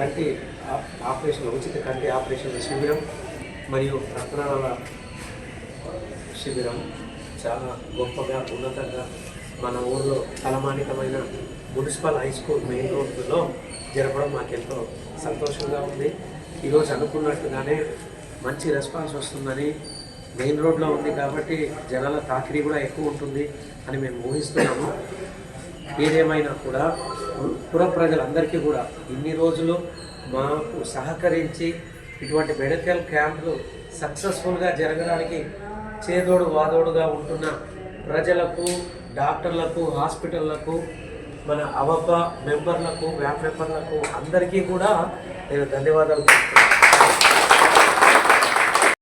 కంటి ఆపరేషన్ ఉచిత కంటి ఆపరేషన్ శిబిరం మరియు రక్తనాళాల శిబిరం చాలా గొప్పగా ఉన్నతంగా మన ఊళ్ళో తలమానికమైన మున్సిపల్ హై స్కూల్ మెయిన్ రోడ్లో జరపడం మాకెంతో సంతోషంగా ఉంది. ఈరోజు అనుకున్నట్టుగానే మంచి రెస్పాన్స్ వస్తుందని మెయిన్ రోడ్లో ఉంది కాబట్టి జనాల తాకిడి కూడా ఎక్కువ ఉంటుంది అని మేము ఊహిస్తున్నాము. ఏదేమైనా కూడా పుర ప్రజలందరికీ కూడా ఇన్ని రోజులు మాకు సహకరించి ఇటువంటి మెడికల్ క్యాంపులు సక్సెస్ఫుల్గా జరగడానికి చేదోడు వాదోడుగా ఉంటున్న ప్రజలకు డాక్టర్లకు హాస్పిటళ్ళకు మన అవప మెంబర్లకు వ్యాప్ మెంబర్లకు అందరికీ కూడా నేను ధన్యవాదాలు చెప్తున్నాను